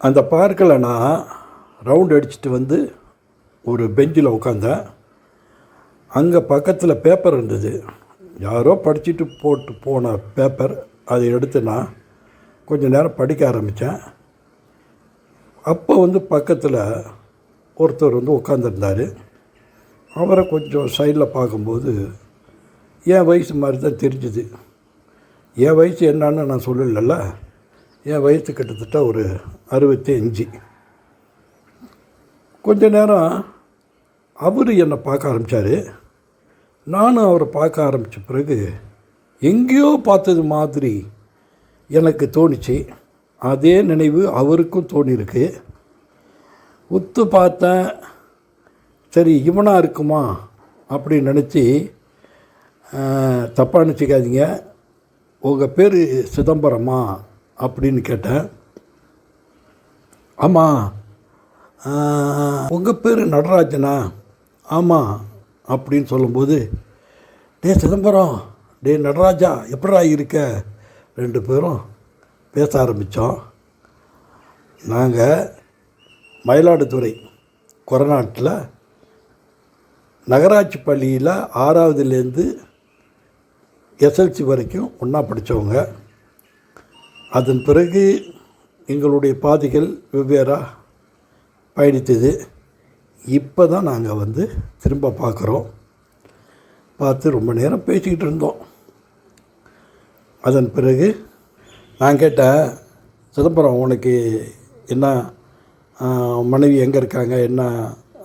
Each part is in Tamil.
அந்த பார்க்கில் நான் ரவுண்ட் அடிச்சுட்டு வந்து ஒரு பெஞ்சில் உட்காந்தேன் அங்கே பக்கத்தில் பேப்பர் இருந்தது. யாரோ படிச்சுட்டு போட்டு போன பேப்பர் அதை எடுத்து நான் கொஞ்ச நேரம் படிக்க ஆரம்பித்தேன். அப்போ வந்து பக்கத்தில் ஒருத்தர் வந்து உட்காந்துருந்தார் அவரை கொஞ்சம் சைடில் பார்க்கும்போது என் வயசு மாதிரி தான் தெரிஞ்சுது. என் வயசு என்னன்னு நான் சொல்லலைல்ல. என் வயிற்று கிட்டத்தட்ட ஒரு அறுபத்தி அஞ்சு கொஞ்ச நேரம் அவர் என்னை பார்க்க ஆரம்பித்தார் நானும் அவரை பார்க்க ஆரம்பித்த பிறகு எங்கேயோ பார்த்தது மாதிரி எனக்கு தோணுச்சு. அதே நினைவு அவருக்கும் தோணியிருக்கு. உத்து பார்த்தேன். சரி இவனாக இருக்குமா அப்படின்னு நினச்சி தப்பாக நினச்சிக்காதீங்க. உங்கள் பேர் சிதம்பரமா அப்படின்னு கேட்டேன். ஆமாம் உங்கள் பேர் நடராஜனா? ஆமாம் அப்படின்னு சொல்லும்போது டே சிதம்பரம் டே நடராஜா எப்படா இருக்க? ரெண்டு பேரும் பேச ஆரம்பித்தோம் நாங்கள் மயிலாடுதுறை கொரநாட்டில் நகராட்சி பள்ளியில் ஆறாவதுலேருந்து எஸ்எல்சி வரைக்கும் ஒன்றா படித்தவங்க அதன் பிறகு எங்களுடைய பாதைகள் வெவ்வேறாக பயணித்தது. இப்போ தான் நாங்கள் வந்து திரும்ப பார்க்குறோம். பார்த்து ரொம்ப நேரம் பேசிக்கிட்டு இருந்தோம். அதன் பிறகு நான் கேட்டேன் சிதம்பரம் உனக்கு என்ன மனைவி எங்கே இருக்காங்க? என்ன?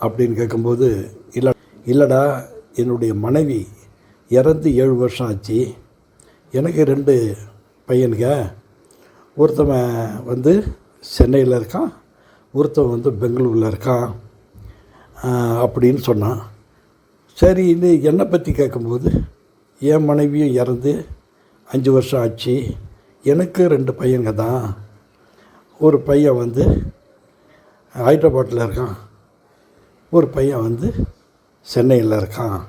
அப்படின்னு கேட்கும்போது இல்லை இல்லைடா என்னுடைய மனைவி இறந்து ஏழு வருஷம் ஆச்சு. எனக்கு ரெண்டு பையனுங்க. ஒருத்தவன் வந்து சென்னையில் இருக்கான் ஒருத்தவன் வந்து பெங்களூரில் இருக்கான் அப்படின்னு சொன்னான். சரி இது என்னை பற்றி கேட்கும்போது என் மனைவியும் இறந்து அஞ்சு வருஷம் ஆச்சு எனக்கு ரெண்டு பையங்க தான். ஒரு பையன் வந்து ஹைதராபாத்தில் இருக்கான் ஒரு பையன் வந்து சென்னையில் இருக்கான்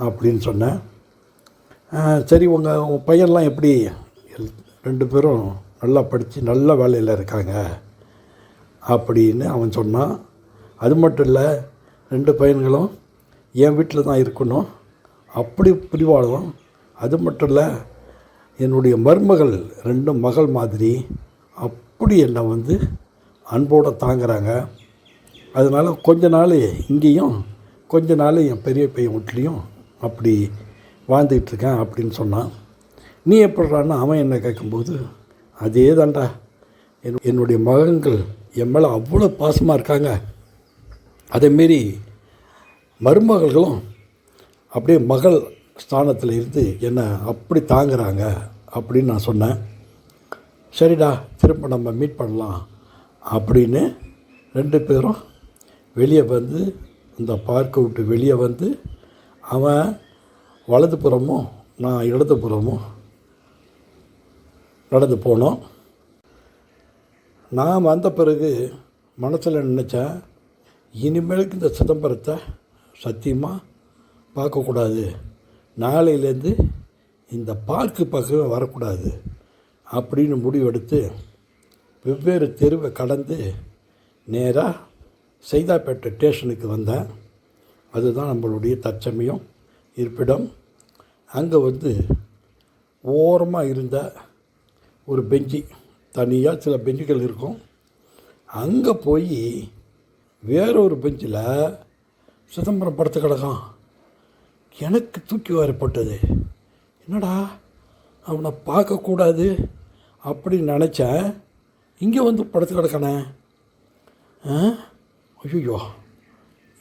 அப்படின்னு சொன்னேன். சரி உங்கள் உங்கள் பையன்லாம் எப்படி? எல்- ரெண்டு பேரும் நல்லா படித்து நல்ல வேலையில் இருக்காங்க அப்படின்னு அவன் சொன்னான். அது மட்டும் இல்லை ரெண்டு பையன்களும் என் வீட்டில் தான் இருக்கணும். அப்படி பிரிவாளும் அது மட்டும் இல்லை என்னுடைய மருமகள் ரெண்டு மகள் மாதிரி அப்படி என்னை வந்து அன்போடு தாங்குறாங்க. அதனால் கொஞ்ச நாள் இங்கேயும் கொஞ்ச நாள் என் பெரிய பையன் வீட்லேயும் அப்படி வாழ்ந்துக்கிட்டு இருக்கேன் அப்படின்னு சொன்னான். நீ எப்படிறான்னு அவன் என்ன கேட்கும்போது அதே தான்டா என் என்னுடைய மகன்கள் என் மேலே அவ்வளோ பாசமாக இருக்காங்க. அதேமாரி மருமகள்களும் அப்படியே மகள் ஸ்தானத்தில் இருந்து என்னை அப்படி தாங்குறாங்க அப்படின்னு நான் சொன்னேன். சரிடா திரும்ப நம்ம மீட் பண்ணலாம் அப்படின்னு ரெண்டு பேரும் வெளியே வந்து இந்த பார்க்கை விட்டு வெளியே வந்து அவன் வலதுபுறமும் நான் இடதுபுறமும் நடந்து போனோம். நான் வந்த பிறகு மனசில் நினச்சேன் இனிமேலுக்கு இந்த சிதம்பரத்தை சத்தியமாக பார்க்கக்கூடாது. நாளையிலேருந்து இந்த பார்க்கு பக்கமே வரக்கூடாது அப்படின்னு முடிவெடுத்து வெவ்வேறு தெருவை கடந்து நேராக சைதாப்பேட்டை ஸ்டேஷனுக்கு வந்தேன். அதுதான் நம்மளுடைய தற்சமயம் இருப்பிடம். அங்கே வந்து ஓரமாக இருந்த ஒரு பெஞ்சு. தனியாக சில பெஞ்சுகள் இருக்கும். அங்கே போய் வேறொரு பெஞ்சில் சிதம்பரம் படுத்து கிடக்கான். எனக்கு தூக்கி வரப்பட்டது. என்னடா அவனை பார்க்கக்கூடாது அப்படின்னு நினச்சேன். இங்கே வந்து படுத்து கிடக்கானே. ஆ? ஐயோ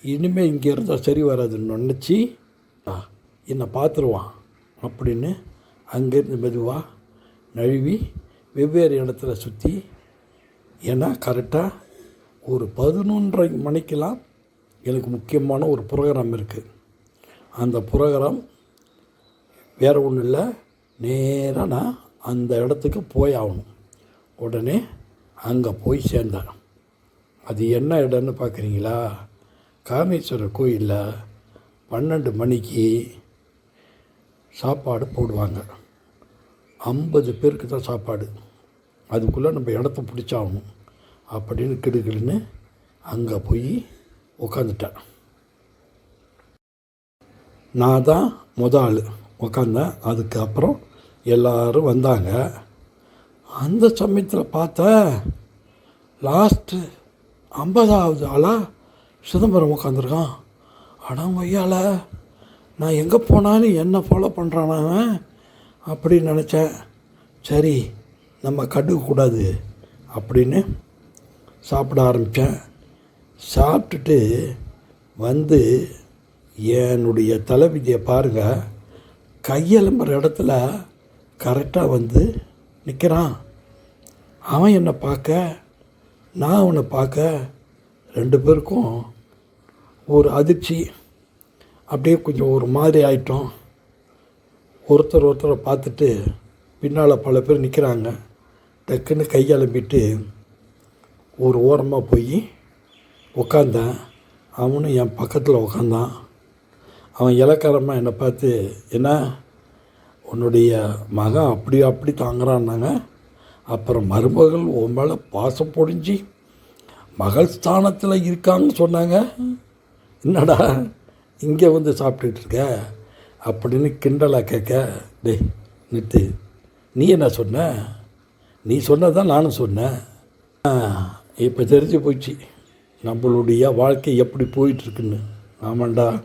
இனிமேல் இங்கே இருந்தால் சரி வராதுன்னு நினச்சி என்னை பார்த்துருவான் அப்படின்னு அங்கேருந்து மெதுவாக நழுவி வெவ்வேறு இடத்துல சுற்றி ஏன்னா கரெக்டாக ஒரு பதினொன்றரை மணிக்கெல்லாம் எனக்கு முக்கியமான ஒரு ப்ரோக்ராம் இருக்குது அந்த ப்ரோக்ராம் வேறு ஒன்றும் இல்லை நேராக நான் அந்த இடத்துக்கு போய் ஆகணும். உடனே அங்கே போய் சேர்ந்தேன். அது என்ன இடம்னு பார்க்குறீங்களா காமேஸ்வரர் கோயிலில் பன்னெண்டு மணிக்கு சாப்பாடு போடுவாங்க. ஐம்பது பேருக்கு தான் சாப்பாடு. அதுக்குள்ளே நம்ம இடத்த பிடிச்சாகணும் அப்படின்னு கிடுக்கிடுன்னு அங்கே போய் உக்காந்துட்டேன். நான் தான் முத ஆள் உக்காந்தேன். அதுக்கப்புறம் எல்லாரும் வந்தாங்க. அந்த சமயத்தில் பார்த்தா லாஸ்ட்டு ஐம்பதாவது ஆளாக சிதம்பரம் உட்காந்துருக்கான் அடம் ஒய்யால நான் எங்கே போனாலும் என்ன ஃபாலோ பண்ணுறான் அவன் அப்படின்னு நினச்சேன். சரி நம்ம கண்டுக்கக்கூடாது அப்படின்னு சாப்பிட ஆரம்பித்தேன். சாப்பிட்டுட்டு வந்து என்னுடைய தலைவிதியை பாருங்கள் கையெலும்புற இடத்துல கரெக்டாக வந்து நிற்கிறான் அவன் என்னை பார்க்க நான் அவனை பார்க்க ரெண்டு பேருக்கும் ஒரு அதிர்ச்சி. அப்படியே கொஞ்சம் ஒரு மாதிரி ஆயிட்டோம். ஒருத்தர் ஒருத்தரை பார்த்துட்டு பின்னால் பல பேர் நிற்கிறாங்க டக்குன்னு கையெலம்பிட்டு ஒரு ஓரமாக போய் உக்காந்தேன். அவனும் என் பக்கத்தில் உக்காந்தான். அவன் இலக்காரமாக என்னை பார்த்து என்ன? உன்னுடைய மகன் அப்படி அப்படி தாங்குறான்னாங்க. அப்புறம் மருமகள் உன் மேலே பாசம் பொடிஞ்சு மகள் ஸ்தானத்தில் இருக்காங்கன்னு சொன்னாங்க. என்னடா இங்கே வந்து சாப்பிட்டுட்டு இருக்க? அப்படின்னு கிண்டலாக கேட்க டேய் நிறுத்து நீ என்ன சொன்ன? நீ சொன்னதான் நானும் சொன்னேன். இப்போ தெரிஞ்சு போச்சு. நம்மளுடைய வாழ்க்கை எப்படி போயிட்டுருக்குன்னு. ஆமாண்டா.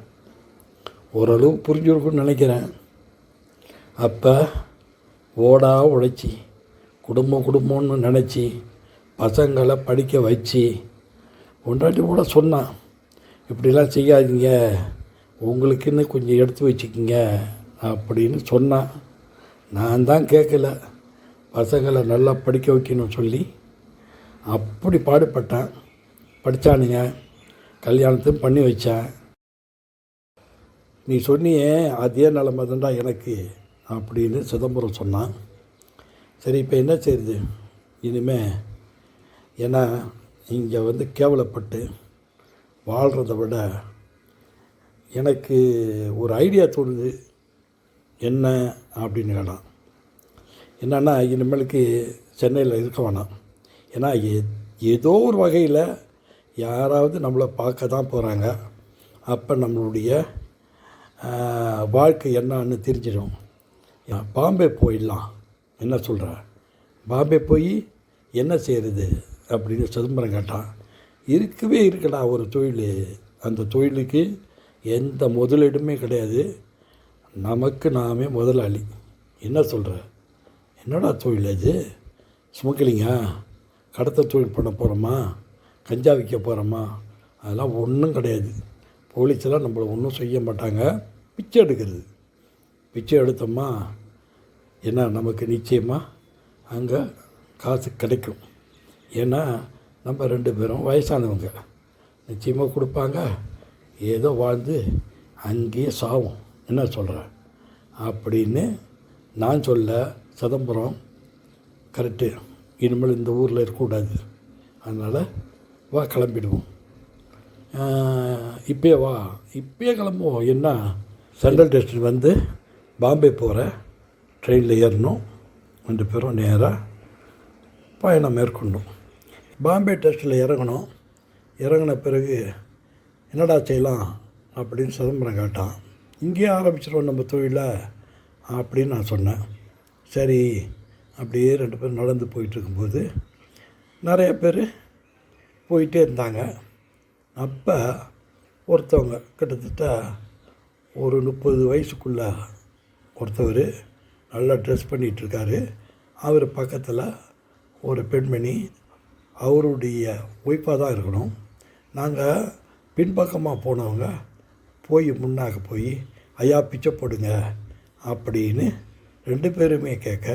ஓரளவு புரிஞ்சுருக்குன்னு நினைக்கிறேன். அப்போ ஓடா உழைச்சி குடும்பம் குடும்பம்னு நினச்சி பசங்களை படிக்க வச்சு ஒன்றாட்டி கூட சொன்னான் இப்படிலாம் செய்யாதீங்க. உங்களுக்குன்னு கொஞ்சம் எடுத்து வச்சுக்கிங்க. அப்படின்னு சொன்னான் நான் தான் கேட்கல. பசங்களை நல்லா படிக்க வைக்கணும்னு சொல்லி அப்படி பாடுபட்டேன். படித்தானுங்க கல்யாணத்தையும் பண்ணி வச்சேன். நீ சொன்னியே அதே நிலமை தான்டா எனக்கு அப்படின்னு சிதம்பரம் சொன்னான். சரி இப்போ என்ன செய்யுது இனிமே ஏன்னா இங்கே வந்து கேவலப்பட்டு வாழ்கிறத விட எனக்கு ஒரு ஐடியா தோணுது. என்ன அப்படின்னு கேட்டான். என்னன்னா இனிமேலுக்கு சென்னையில் இருக்க வேணாம். ஏன்னா ஏதோ ஒரு வகையில் யாராவது நம்மளை பார்க்க தான் போகிறாங்க அப்போ நம்மளுடைய வாழ்க்கை என்னன்னு தெரிஞ்சிடும். பாம்பே போயிடலாம். என்ன சொல்கிற பாம்பே போய் என்ன செய்கிறது அப்படின்னு சிதம்பரம் கேட்டான். இருக்கவே இருக்கடா ஒரு தொழில். அந்த தொழிலுக்கு எந்த முதலீடுமே கிடையாது. நமக்கு நாமே முதலாளி. என்ன சொல்கிற என்னடா தொழில் அது சுமக்கலிங்கா கடத்த தொழில் பண்ண போகிறோமா கஞ்சா விற்க போகிறோமா அதெல்லாம் ஒன்றும் கிடையாது. போலீஸெல்லாம் நம்மளை ஒன்றும் செய்ய மாட்டாங்க. பிச்சை எடுக்கிறது. பிச்சை எடுத்தோமா? ஏன்னா நமக்கு நிச்சயமாக அங்கே காசு கிடைக்கும். ஏன்னா நம்ம ரெண்டு பேரும் வயசானவங்க. நிச்சயமாக கொடுப்பாங்க. ஏதோ வாழ்ந்து அங்கேயே சாவும். என்ன சொல்கிற அப்படின்னு நான் சொல்ல சிதம்பரம் கரெக்டு இனிமேல் இந்த ஊரில் இருக்கக்கூடாது. அதனால் வா கிளம்பிடுவோம். இப்பயே வா. இப்பயே கிளம்புவோம். என்ன சென்ட்ரல் டெஸ்ட் வந்து பாம்பே போகிற ட்ரெயினில் ஏறணும். ரெண்டு பேரும் நேராக பயணம் மேற்கொண்டோம். பாம்பே டெஸ்ட்டில் இறங்கணும். இறங்கின பிறகு என்னடா செய்யலாம் அப்படின்னு சிதம்பரம் கேட்டான். இங்கேயே ஆரம்பிச்சிருவோம் நம்ம தொழிலை அப்படின்னு நான் சொன்னேன். சரி அப்படியே ரெண்டு பேரும் நடந்து போயிட்டுருக்கும்போது நிறைய பேர் போயிட்டே இருந்தாங்க. அப்போ ஒருத்தவங்க கிட்டத்தட்ட ஒரு முப்பது வயசுக்குள்ள ஒருத்தவர் நல்லா ட்ரெஸ் பண்ணிகிட்ருக்காரு அவர் பக்கத்தில் ஒரு பெண்மணி அவருடைய ஒய்ஃபாக தான் இருக்கணும். நாங்கள் பின்பக்கமாக போனவங்க போய் முன்னாக போய் ஐயா பிச்சை போடுங்க அப்படின்னு ரெண்டு பேருமே கேட்க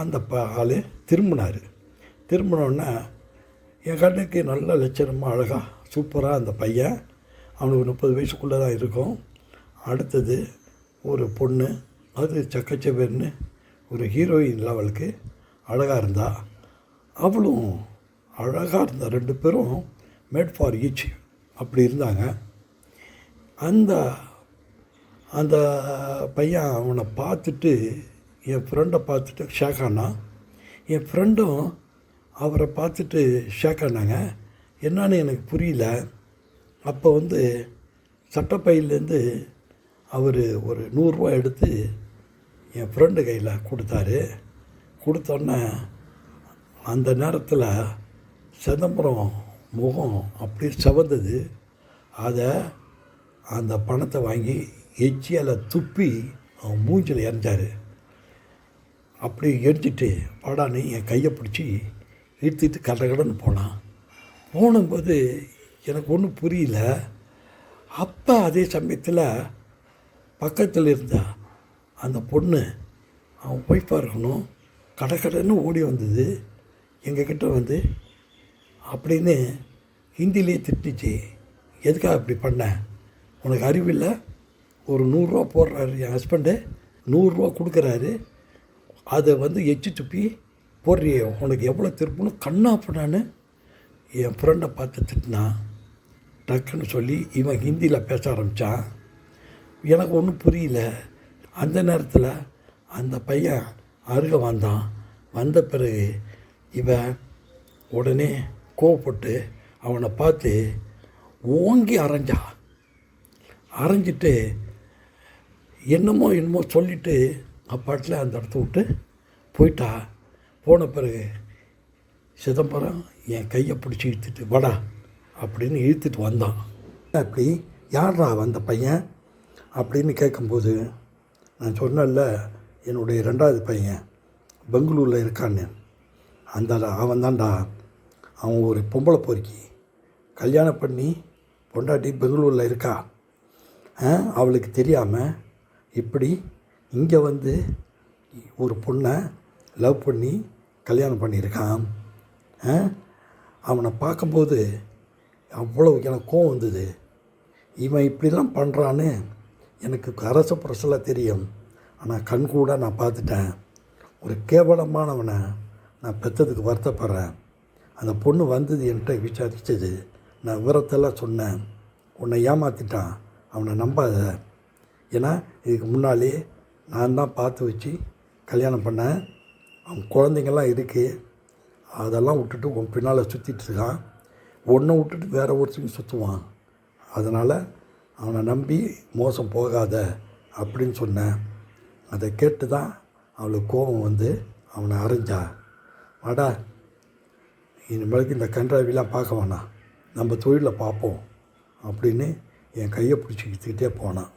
அந்த ப ஆள் திரும்பினார். திரும்பினோடனே என் கண்ணுக்கு நல்ல லட்சணமாக அழகாக சூப்பராக அந்த பையன். அவனுக்கு முப்பது வயசுக்குள்ளே தான் இருக்கும். அடுத்தது ஒரு பொண்ணு அது சக்கச்சவேர்னு ஒரு ஹீரோயின் லெவலுக்கு அழகாக இருந்தா அவளும் அழகாக இருந்தா ரெண்டு பேரும் மேட் ஃபார் ஈச் அப்படி இருந்தாங்க. அந்த அந்த பையன் அவனை பார்த்துட்டு என் ஃப்ரெண்டை பார்த்துட்டு ஷேக்கானா? ஆனான் என் ஃப்ரெண்டும் அவரை பார்த்துட்டு ஷேக் ஆனாங்க என்னன்னு எனக்கு புரியல. அப்போ வந்து சட்டப்பையிலேருந்து அவர் ஒரு நூறுரூவா எடுத்து என் ஃப்ரெண்டு கையில் கொடுத்தாரு. கொடுத்தோன்னே அந்த நேரத்தில் சிதம்பரம் முகம் அப்படியே சவந்தது. அதை அந்த பணத்தை வாங்கி எச்சியால் துப்பி அவன் மூஞ்சில் இறந்தார் அப்படி எரிஞ்சிட்டு பாடான்னு என் கையை பிடிச்சி இழுத்துட்டு கடகடன்னு போனான். போனும்போது எனக்கு ஒன்றும் புரியல. அப்போ அதே சமயத்தில் பக்கத்தில் இருந்த அந்த பொண்ணு அவன் ஒய்ஃபாக இருக்கணும் கடகடன்னு ஓடி வந்தது. எங்கக்கிட்ட வந்து அப்படின்னு ஹிந்திலேயே திட்டுச்சு. எதுக்காக இப்படி பண்ண? உனக்கு அறிவில்லை ஒரு நூறுரூவா போடுறாரு என் ஹஸ்பண்டு நூறுரூவா கொடுக்குறாரு. அதை வந்து எச்சு துப்பி போடுறியே உனக்கு எவ்வளோ திருப்பணும்? கண்ணா பண்ணான்னு என் ஃப்ரெண்டை பார்த்து திட்டினான் டக்குன்னு சொல்லி இவன் ஹிந்தியில் பேச ஆரம்பித்தான் எனக்கு ஒன்றும் புரியல. அந்த நேரத்தில் அந்த பையன் அருக வந்தான். வந்த பிறகு இவன் உடனே கோவப்பட்டு அவனை பார்த்து ஓங்கி அரைஞ்சா. அரைஞ்சிட்டு என்னமோ என்னமோ சொல்லிவிட்டு அப்பாட்டில் அந்த இடத்த விட்டு போயிட்டா. போன பிறகு சிதம்பரம் என் கையை பிடிச்சி இழுத்துட்டு வாடா அப்படின்னு இழுத்துட்டு வந்தான். அப்படி யார்ரா வந்த பையன்? அப்படின்னு கேட்கும்போது நான் சொன்னேன்ல என்னுடைய ரெண்டாவது பையன் பெங்களூரில் இருக்கான்னு. அந்த அவன் தான்டா. அவன் ஒரு பொம்பளை பொறுக்கி கல்யாணம் பண்ணி பொண்டாட்டி பெங்களூரில் இருக்கா? அவளுக்கு தெரியாமல் இப்படி இங்கே வந்து ஒரு பொண்ணை லவ் பண்ணி கல்யாணம் பண்ணியிருக்கான். ஆ, அவனை பார்க்கும்போது அவ்வளோ எனக்கு கோவம் வந்தது. இவன் இப்படிலாம் பண்ணுறான்னு எனக்கு அரசு புரசலாக தெரியும். ஆனால் கண் கூட நான் பார்த்துட்டேன். ஒரு கேவலமானவனை நான் பெற்றதுக்கு வருத்தப்படுறேன். அந்த பொண்ணு வந்தது என்கிட்ட விசாரிச்சது. நான் விவரத்தெல்லாம் சொன்னேன். உன்னை ஏமாற்றிட்டான் அவனை நம்பாத. ஏன்னா இதுக்கு முன்னாலே நான் தான் பார்த்து வச்சு கல்யாணம் பண்ணேன். அவன் குழந்தைங்கள்லாம் இருக்குது அதெல்லாம் விட்டுட்டு உன் பின்னால் சுற்றிட்டு இருக்கான். ஒன்றை விட்டுட்டு வேற ஒருத்தங்க சுற்றுவான் அதனால் அவனை நம்பி மோசம் போகாத அப்படின்னு சொன்னேன். அதை கேட்டு தான் அவளுக்கு கோபம் வந்து அவனை அரைஞ்சா. வாடா இனிமேலுக்கு இந்த கன்றாவிலாம் பார்க்க வேணாம். நம்ம தொழிலை பார்ப்போம் அப்படின்னு என் கையை பிடிச்சிக்கிட்டே போனான்.